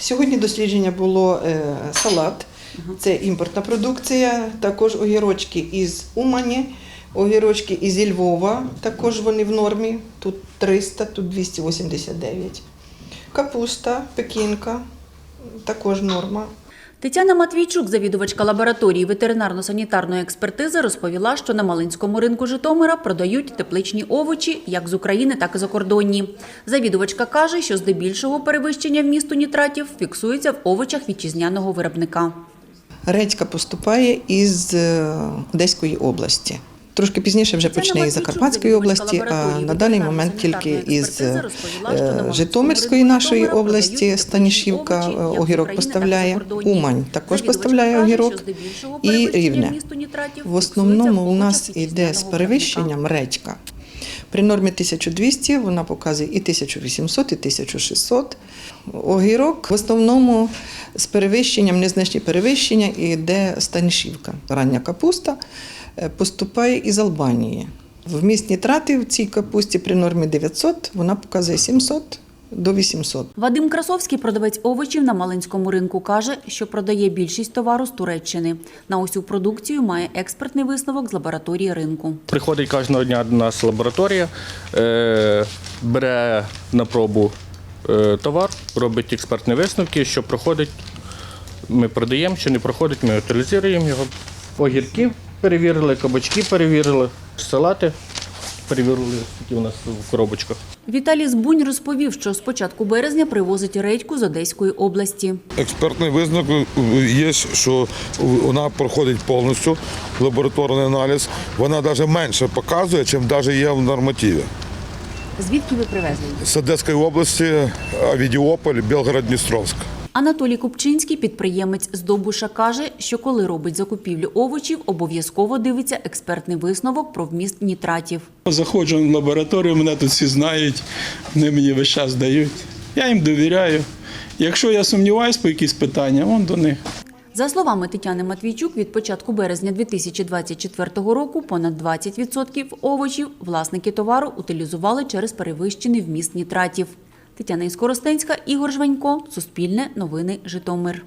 Сьогодні дослідження було е, салат, це імпортна продукція, також огірочки із Умані, огірочки із Львова, також вони в нормі. Тут 300, тут 289. Капуста, пекінка, також норма. Тетяна Матвійчук, завідувачка лабораторії ветеринарно-санітарної експертизи, розповіла, що на Малинському ринку Житомира продають тепличні овочі як з України, так і закордонні. Завідувачка каже, що здебільшого перевищення вмісту нітратів фіксується в овочах вітчизняного виробника. Редька поступає із е, Одеської області. Трошки пізніше вже почне із Закарпатської області, а на даний момент тільки із е, Житомирської нашої області Станішівка е, огірок і поставляє. Умань також поставляє огірок і рівне. В основному у нас іде з перевищенням редька. При нормі 1200 вона показує і 1800, і 1600. Огірок в основному з перевищенням, незначні перевищення, іде станішівка. Рання капуста поступає із Албанії. Вміст нітратів в цій капусті при нормі 900 вона показує 700 до 800. Вадим Красовський, продавець овочів на Малинському ринку, каже, що продає більшість товару з Туреччини. На усю продукцію має експертний висновок з лабораторії ринку. Приходить кожного дня до нас лабораторія, е, бере на пробу е, товар, робить експертні висновки, що проходить, ми продаємо, що не проходить, ми утилізуємо його. Огірки перевірили, кабачки перевірили, салати перевірили, які у нас в коробочках. Віталій Збунь розповів, що з початку березня привозить редьку з Одеської області. Експертний висновок є, що вона проходить повністю лабораторний аналіз. Вона навіть менше показує, ніж навіть є в нормативі. Звідки ви привезли? З Одеської області, Авідіополь, Білгород-Дністровськ. Анатолій Купчинський, підприємець з Довбуша, каже, що коли робить закупівлю овочів, обов'язково дивиться експертний висновок про вміст нітратів. Заходжу в лабораторію, мене тут всі знають, вони мені весь час дають. Я їм довіряю. Якщо я сумніваюсь по якісь питання, вон до них. За словами Тетяни Матвійчук, від початку березня 2024 року понад 20% овочів власники товару утилізували через перевищений вміст нітратів. Тетяна Іскоростенська, Ігор Жванько, Суспільне, Новини, Житомир.